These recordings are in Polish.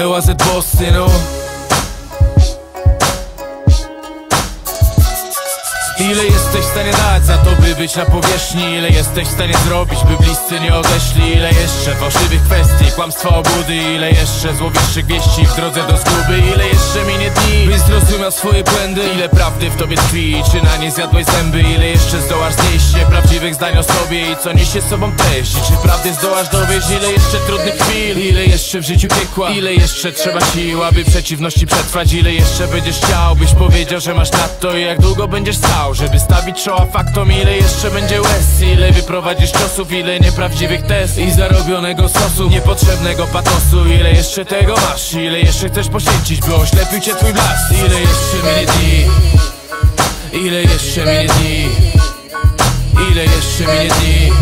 It was ett boss, you know. Ile jesteś w stanie dać za to, by być na powierzchni? Ile jesteś w stanie zrobić, by bliscy nie odeszli? Ile jeszcze fałszywych kwestii, kłamstwa obudy? Ile jeszcze złowieszczych wieści w drodze do zguby? Ile jeszcze minie dni, by zrozumiał swoje błędy? Ile prawdy w tobie tkwi, czy na nie zjadłeś zęby? Ile jeszcze zdołasz znieść nieprawdziwych zdań o sobie i co niesie sobą treść? Czy prawdy zdołasz dowieść? Ile jeszcze trudnych chwil? Ile jeszcze w życiu piekła? Ile jeszcze trzeba sił, aby przeciwności przetrwać? Ile jeszcze będziesz chciał, byś powiedział, że masz nadto i jak długo będziesz stał? Żeby stawić czoła faktom Ile jeszcze będzie łez? Ile wyprowadzisz ciosów Ile nieprawdziwych test I zarobionego sosu Niepotrzebnego patosu? Ile jeszcze tego masz? Ile jeszcze chcesz poświęcić By oślepił cię twój blask? Ile jeszcze minie dni? Ile jeszcze minie dni? Ile jeszcze minie dni?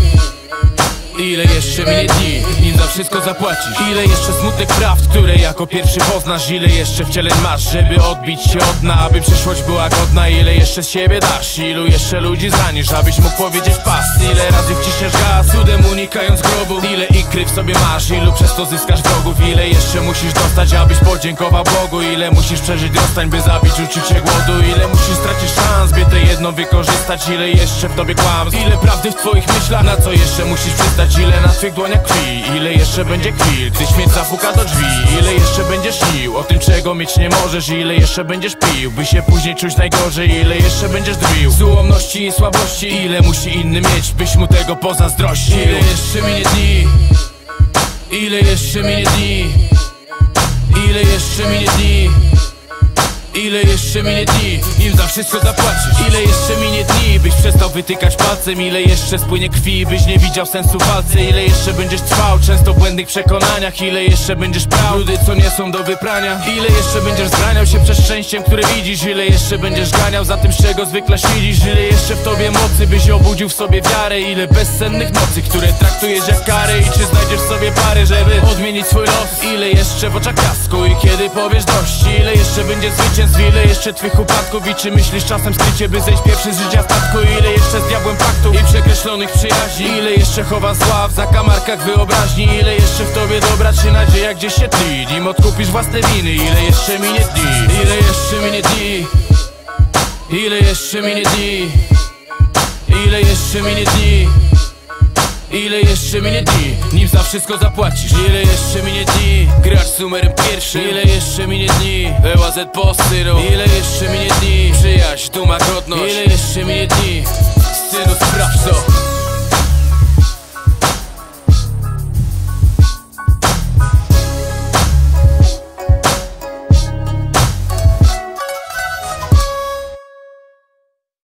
Ile jeszcze minie dni, za wszystko zapłacisz. Ile jeszcze smutnych prawd, które jako pierwszy poznasz? Ile jeszcze wcieleń masz, żeby odbić się od dna Aby przyszłość była godna? Ile jeszcze z siebie dasz? Ilu jeszcze ludzi zranisz, abyś mógł powiedzieć pas? Ile razy wciśniesz gaz, cudem unikając grobu? Ile w sobie masz, ilu przez to zyskasz wrogów? Ile jeszcze musisz dostać, abyś podziękował Bogu? Ile musisz przeżyć? Rozstań, by zabić uczucie głodu. Ile musisz stracić szans, by te jedno wykorzystać? Ile jeszcze w tobie kłamstw, ile prawdy w twoich myślach? Na co jeszcze musisz przystać? Ile na twych dłoniach krwi? Ile jeszcze będzie chwil, gdy śmierć zapuka do drzwi. Ile jeszcze będziesz śnił o tym czego mieć nie możesz. Ile jeszcze będziesz pił, by się później czuć najgorzej. Ile jeszcze będziesz drwił z ułomności i słabości. Ile musi inny mieć, byś mu tego pozazdrościł? Ile jeszcze minie dni Ile jeszcze minie dni? Ile jeszcze minie dni? Ile jeszcze minie dni, nim za wszystko zapłacisz Ile jeszcze minie dni, byś przestał wytykać palcem Ile jeszcze spłynie krwi, byś nie widział sensu walce. Ile jeszcze będziesz trwał, często w błędnych przekonaniach. Ile jeszcze będziesz prał, brudy co nie są do wyprania. Ile jeszcze będziesz zraniał się przez szczęściem, które widzisz? Ile jeszcze będziesz ganiał za tym, z czego zwykle siedzisz? Ile jeszcze w tobie mocy, byś obudził w sobie wiarę? Ile bezsennych nocy, które traktujesz jak karę znajdziesz sobie pary, żeby odmienić swój los Ile jeszcze w oczach piasku i kiedy powiesz dość Ile jeszcze będzie zwycięstw, ile jeszcze twych upadków I czy myślisz czasem skrycie, by zejść pierwszy z życia statku Ile jeszcze z diabłem paktów i przekreślonych przyjaźni Ile jeszcze chowa zła w zakamarkach wyobraźni Ile jeszcze w tobie dobra czy nadzieja gdzieś się tli Nim odkupisz własne winy, ile jeszcze minie dni Ile jeszcze minie dni Ile jeszcze minie dni Ile jeszcze minie dni Ile jeszcze minie dni, nim za wszystko zapłacisz. Ile jeszcze minie dni? Gracz z numerem pierwszym. Ile jeszcze minie dni? EłaZ po Ile jeszcze minie dni? Przyjaźń, duma, godność. Ile jeszcze minie dni? Synu sprawco